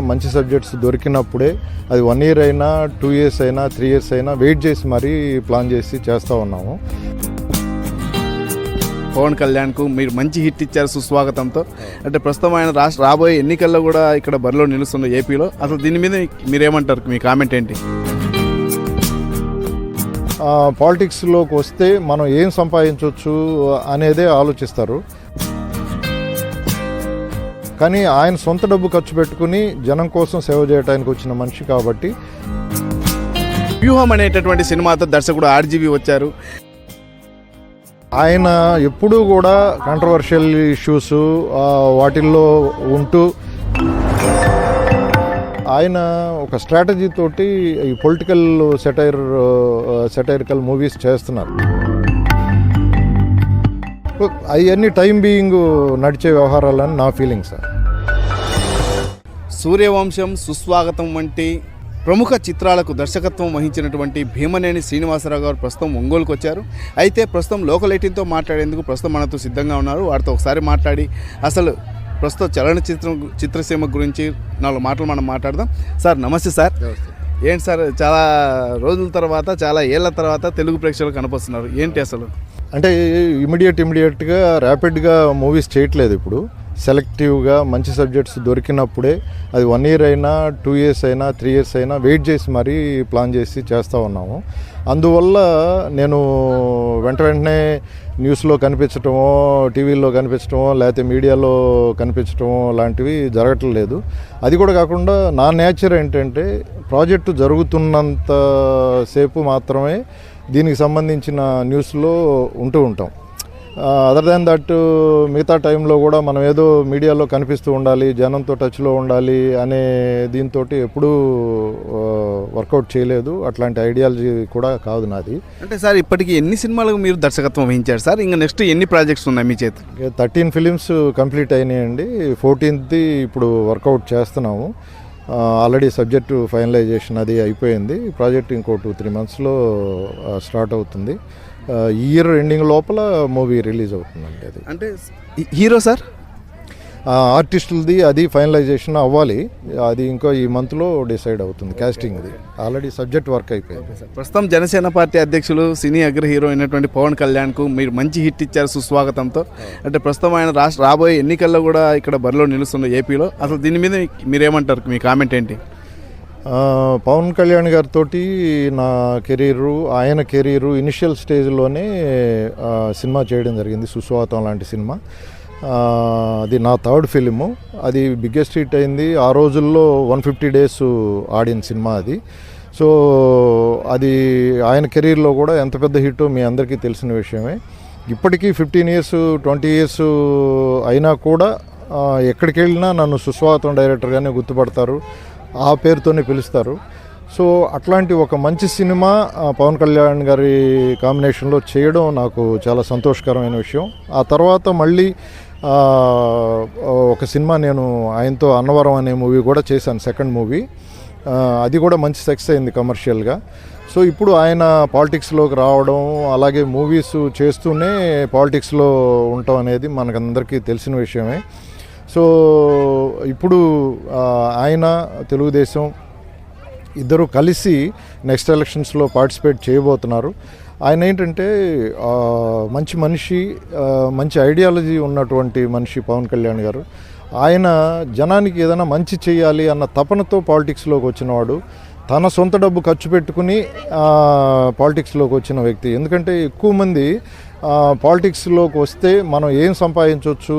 మంచి సబ్జెక్ట్స్ దొరికినప్పుడే అది వన్ ఇయర్ అయినా టూ ఇయర్స్ అయినా త్రీ ఇయర్స్ అయినా వెయిట్ చేసి మరీ ప్లాన్ చేసి చేస్తూ ఉన్నాము. పవన్ కళ్యాణ్కు మీరు మంచి హిట్ ఇచ్చారు సుస్వాగతంతో. అంటే ప్రస్తుతం ఆయన రాష్ట్ర రాబోయే ఎన్నికల్లో కూడా ఇక్కడ బరిలో నిలుస్తున్న ఏపీలో. అసలు దీని మీద మీరేమంటారు? మీ కామెంట్ ఏంటి? పాలిటిక్స్లోకి వస్తే మనం ఏం సంపాదించవచ్చు అనేదే ఆలోచిస్తారు. కానీ ఆయన సొంత డబ్బు ఖర్చు పెట్టుకుని జనం కోసం సేవ చేయడానికి వచ్చిన మనిషి కాబట్టి. వ్యూహం అనేటటువంటి సినిమాతో దర్శకుడు ఆర్జీవి వచ్చారు. ఆయన ఎప్పుడూ కూడా కాంట్రవర్షియల్ ఇష్యూస్ వాటిల్లో ఉంటూ ఆయన ఒక స్ట్రాటజీ తోటి ఈ పొలిటికల్ సెటైర్ సెటైరికల్ మూవీస్ చేస్తున్నారు. అవన్నీ టైం బీయింగ్ నడిచే వ్యవహారాలని నా ఫీలింగ్ సార్ సూర్యవంశం సుస్వాగతం వంటి ప్రముఖ చిత్రాలకు దర్శకత్వం వహించినటువంటి భీమనేని శ్రీనివాసరావు గారు ప్రస్తుతం ఒంగోలుకు వచ్చారు. అయితే ప్రస్తుతం లోకల్ ఎయిటీన్తో మాట్లాడేందుకు ప్రస్తుతం మనతో సిద్ధంగా ఉన్నారు. వారితో ఒకసారి మాట్లాడి అసలు ప్రస్తుతం చలనచిత్రం చిత్రసీమ గురించి నాలుగు మాటలు మనం మాట్లాడదాం. సార్ నమస్తే సార్. ఏంటి సార్ చాలా రోజుల తర్వాత చాలా ఏళ్ళ తర్వాత తెలుగు ప్రేక్షకులు కనిపిస్తున్నారు ఏంటి అసలు? అంటే ఇమీడియట్ ఇమీడియట్గా ర్యాపిడ్గా మూవీస్ చేయట్లేదు ఇప్పుడు. సెలెక్టివ్గా మంచి సబ్జెక్ట్స్ దొరికినప్పుడే అది వన్ ఇయర్ అయినా టూ ఇయర్స్ అయినా త్రీ ఇయర్స్ అయినా వెయిట్ చేసి మరీ ప్లాన్ చేసి చేస్తూ ఉన్నాము. అందువల్ల నేను వెంట వెంటనే న్యూస్లో కనిపించటమో టీవీలో కనిపించటమో లేకపోతే మీడియాలో కనిపించటమో లాంటివి జరగట్లేదు అది కూడా కాకుండా నా నేచర్ ఏంటంటే ప్రాజెక్టు జరుగుతున్నంత సేపు మాత్రమే దీనికి సంబంధించిన న్యూస్లో ఉంటూ ఉంటాం. అదర్ దాన్ దట్ మిగతా టైంలో కూడా మనం ఏదో మీడియాలో కనిపిస్తూ ఉండాలి జనంతో టచ్లో ఉండాలి అనే దీంతో ఎప్పుడూ వర్కౌట్ చేయలేదు. అట్లాంటి ఐడియాలజీ కూడా కాదు నాది. అంటే సార్ ఇప్పటికి ఎన్ని సినిమాలకు మీరు దర్శకత్వం వహించారు సార్? ఇంకా నెక్స్ట్ ఎన్ని ప్రాజెక్ట్స్ ఉన్నాయి మీ చేతి? థర్టీన్ ఫిలిమ్స్ కంప్లీట్ అయినాయండి. ఫోర్టీన్త్ ఇప్పుడు వర్కౌట్ చేస్తున్నాము. ఆల్రెడీ సబ్జెక్టు ఫైనలైజేషన్ అది అయిపోయింది. ప్రాజెక్ట్ ఇంకో టూ త్రీ మంత్స్లో స్టార్ట్ అవుతుంది. ఈ ఇయర్ ఎండింగ్ లోపల మూవీ రిలీజ్ అవుతుందండి అది. అంటే హీరో సార్? ఆర్టిస్టులది అది ఫైనలైజేషన్ అవ్వాలి. అది ఇంకో ఈ మంత్లో డిసైడ్ అవుతుంది కాస్టింగ్ది ఆల్రెడీ సబ్జెక్ట్ వర్క్ అయిపోయింది. ప్రస్తుతం జనసేన పార్టీ అధ్యక్షులు సినీ అగ్ర హీరో అయినటువంటి పవన్ కళ్యాణ్కు మీరు మంచి హిట్ ఇచ్చారు సుస్వాగతంతో. అంటే ప్రస్తుతం ఆయన రాష్ట్ర రాబోయే ఎన్నికల్లో కూడా ఇక్కడ బరిలో నిలుస్తున్న ఏపీలో అసలు దీని మీద మీరేమంటారు? మీ కామెంట్ ఏంటి? పవన్ కళ్యాణ్ గారితో నా కెరీరు ఆయన కెరీరు ఇనిషియల్ స్టేజ్లోనే సినిమా చేయడం జరిగింది సుస్వాతం లాంటి సినిమా. అది నా థర్డ్ ఫిలిము. అది బిగ్గెస్ట్ హిట్ అయింది. ఆ రోజుల్లో వన్ ఫిఫ్టీ డేస్ ఆడిన సినిమా అది. సో అది ఆయన కెరీర్లో కూడా ఎంత పెద్ద హిట్ మీ అందరికీ తెలిసిన విషయమే. ఇప్పటికీ ఫిఫ్టీన్ ఇయర్స్ ట్వంటీ ఇయర్స్ అయినా కూడా ఎక్కడికి వెళ్ళినా నన్ను సుస్వాగతం డైరెక్టర్గానే గుర్తుపడతారు. ఆ పేరుతోనే పిలుస్తారు. సో అట్లాంటి ఒక మంచి సినిమా పవన్ కళ్యాణ్ గారి కాంబినేషన్లో చేయడం నాకు చాలా సంతోషకరమైన విషయం. ఆ తర్వాత మళ్ళీ ఒక సినిమా నేను ఆయనతో అన్నవరం అనే మూవీ కూడా చేశాను సెకండ్ మూవీ. అది కూడా మంచి సక్సెస్ అయింది కమర్షియల్గా. సో ఇప్పుడు ఆయన పాలిటిక్స్లోకి రావడం అలాగే మూవీస్ చేస్తూనే పాలిటిక్స్లో ఉండటం అనేది మనకందరికీ తెలిసిన విషయమే. సో ఇప్పుడు ఆయన తెలుగుదేశం ఇద్దరు కలిసి నెక్స్ట్ ఎలక్షన్స్లో పార్టిసిపేట్ చేయబోతున్నారు. ఆయన ఏంటంటే మంచి మనిషి మంచి ఐడియాలజీ ఉన్నటువంటి మనిషి పవన్ కళ్యాణ్ గారు. ఆయన జనానికి ఏదైనా మంచి చేయాలి అన్న తపనతో పాలిటిక్స్లోకి వచ్చినవాడు. తన సొంత డబ్బు ఖర్చు పెట్టుకుని పాలిటిక్స్లోకి వచ్చిన వ్యక్తి. ఎందుకంటే ఎక్కువ మంది పాలిటిక్స్లోకి వస్తే మనం ఏం సంపాదించవచ్చు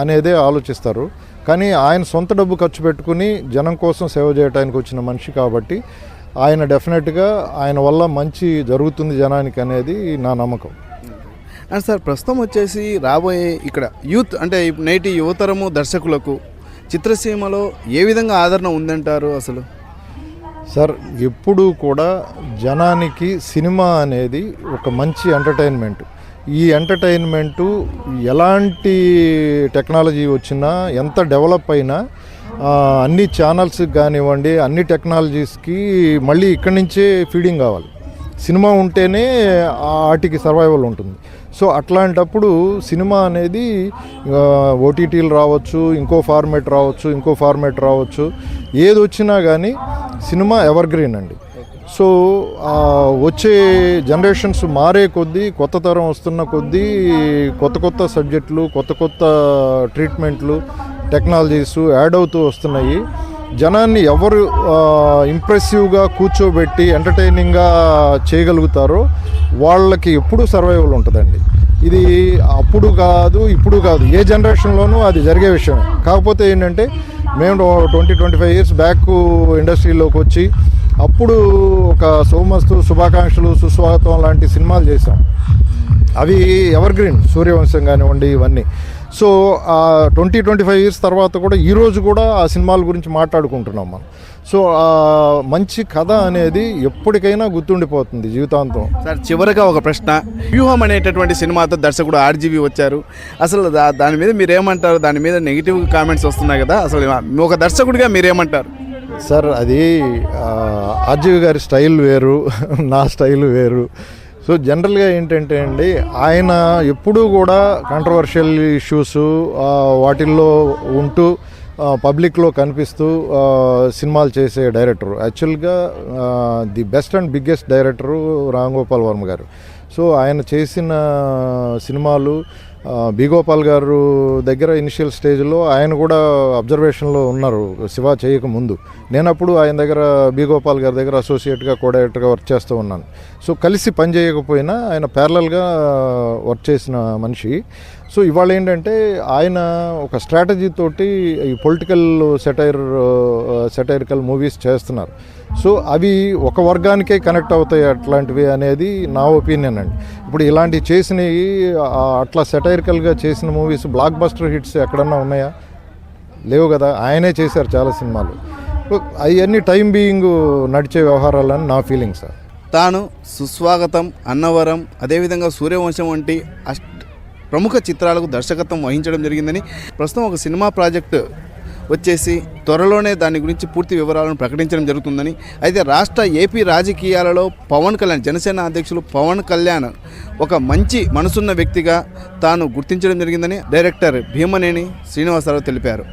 అనేదే ఆలోచిస్తారు. కానీ ఆయన సొంత డబ్బు ఖర్చు పెట్టుకుని జనం కోసం సేవ చేయడానికి వచ్చిన మనిషి కాబట్టి ఆయన డెఫినెట్గా ఆయన వల్ల మంచి జరుగుతుంది జనానికి అనేది నా నమ్మకం. అండ్ సార్ ప్రస్తుతం వచ్చేసి రాబోయే ఇక్కడ యూత్ అంటే నేటి యువతరము దర్శకులకు చిత్రసీమలో ఏ విధంగా ఆదరణ ఉందంటారు అసలు? సార్ ఎప్పుడూ కూడా జనానికి సినిమా అనేది ఒక మంచి ఎంటర్టైన్మెంట్. ఈ ఎంటర్టైన్మెంటు ఎలాంటి టెక్నాలజీ వచ్చినా ఎంత డెవలప్ అయినా అన్ని ఛానల్స్కి కానివ్వండి అన్ని టెక్నాలజీస్కి మళ్ళీ ఇక్కడి నుంచే ఫీడింగ్ కావాలి. సినిమా ఉంటేనే ఆటికి సర్వైవల్ ఉంటుంది. సో అట్లాంటప్పుడు సినిమా అనేది ఓటీటీలు రావచ్చు ఇంకో ఫార్మేట్ రావచ్చు ఇంకో ఫార్మేట్ రావచ్చు. ఏది వచ్చినా కానీ సినిమా ఎవర్ గ్రీన్ అండి. సో వచ్చే జనరేషన్స్ మారే కొద్దీ కొత్త తరం వస్తున్న కొద్దీ కొత్త కొత్త సబ్జెక్టులు కొత్త కొత్త ట్రీట్మెంట్లు టెక్నాలజీస్ యాడ్ అవుతూ వస్తున్నాయి. జనాన్ని ఎవరు ఇంప్రెసివ్గా కూర్చోబెట్టి ఎంటర్టైనింగ్గా చేయగలుగుతారో వాళ్ళకి ఎప్పుడూ సర్వైవల్ ఉంటుందండి. ఇది అప్పుడు కాదు ఇప్పుడు కాదు. ఏ జనరేషన్లోనూ అది జరిగే విషయం కాకపోతే ఏంటంటే మేము twenty twenty five years back ఇండస్ట్రీలోకి వచ్చి అప్పుడు ఒక సోమస్తు శుభాకాంక్షలు సుస్వాగతం లాంటి సినిమాలు చేసాం అవి ఎవర్ గ్రీన్ సూర్యవంశం కానివ్వండి ఇవన్నీ. సో ఆ ట్వంటీ ట్వంటీ ఫైవ్ ఇయర్స్ తర్వాత కూడా ఈరోజు కూడా ఆ సినిమాల గురించి మాట్లాడుకుంటున్నాం మనం. సో ఆ మంచి కథ అనేది ఎప్పటికైనా గుర్తుండిపోతుంది జీవితాంతం. సార్ చివరిగా ఒక ప్రశ్న. వ్యూహం అనేటటువంటి సినిమాతో దర్శకుడు ఆర్జీవి వచ్చారు. అసలు దా- దాని మీద మీరేమంటారు? దాని మీద నెగిటివ్ కామెంట్స్ వస్తున్నాయి కదా. అసలు ఒక దర్శకుడిగా మీరేమంటారు? సార్ అది ఆర్జీవి గారి స్టైల్ వేరు నా స్టైల్ వేరు. సో జనరల్గా ఏంటంటే అండి ఆయన ఎప్పుడూ కూడా కాంట్రవర్షియల్ ఇష్యూస్ వాటిల్లో ఉంటూ పబ్లిక్లో కనిపిస్తూ సినిమాలు చేసే డైరెక్టర్ యాక్చువల్గా the best and biggest director Ram Gopal Varma గారు. సో ఆయన చేసిన సినిమాలు బీగోపాల్ గారు దగ్గర ఇనిషియల్ స్టేజ్లో ఆయన కూడా అబ్జర్వేషన్లో ఉన్నారు శివ చేయక ముందు. నేను అప్పుడు ఆయన దగ్గర బీగోపాల్ గారి దగ్గర అసోసియేట్గా కోడైరెక్టర్గా వర్క్ చేస్తూ ఉన్నాను. సో కలిసి పని చేయకపోయినా ఆయన ప్యారలల్గా వర్క్ చేసిన మనిషి. సో ఇవాళ ఏంటంటే ఆయన ఒక స్ట్రాటజీ తోటి ఈ పొలిటికల్ సెటైర్ సెటైరికల్ మూవీస్ చేస్తున్నారు. సో అవి ఒక వర్గానికే కనెక్ట్ అవుతాయి అట్లాంటివి అనేది నా ఒపీనియన్ అండి. ఇప్పుడు ఇలాంటివి చేసినవి అట్లా సెటైరికల్గా చేసిన మూవీస్ బ్లాక్ బస్టర్ హిట్స్ ఎక్కడన్నా ఉన్నాయా? లేవు కదా ఆయనే చేశారు చాలా సినిమాలు. అవన్నీ టైం బీయింగ్ నడిచే వ్యవహారాలని నా ఫీలింగ్ సార్. తాను సుస్వాగతం అన్నవరం అదేవిధంగా సూర్యవంశం వంటి అష్ట ప్రముఖ చిత్రాలకు దర్శకత్వం వహించడం జరిగిందని ప్రస్తుతం ఒక సినిమా ప్రాజెక్టు వచ్చేసి త్వరలోనే దాని గురించి పూర్తి వివరాలను ప్రకటించడం జరుగుతుందని అయితే రాష్ట్ర ఏపీ రాజకీయాలలో పవన్ కళ్యాణ్ జనసేన అధ్యక్షులు పవన్ కళ్యాణ్ ఒక మంచి మనసున్న వ్యక్తిగా తాను గుర్తించడం జరిగిందని డైరెక్టర్ భీమనేని శ్రీనివాసరావు తెలిపారు.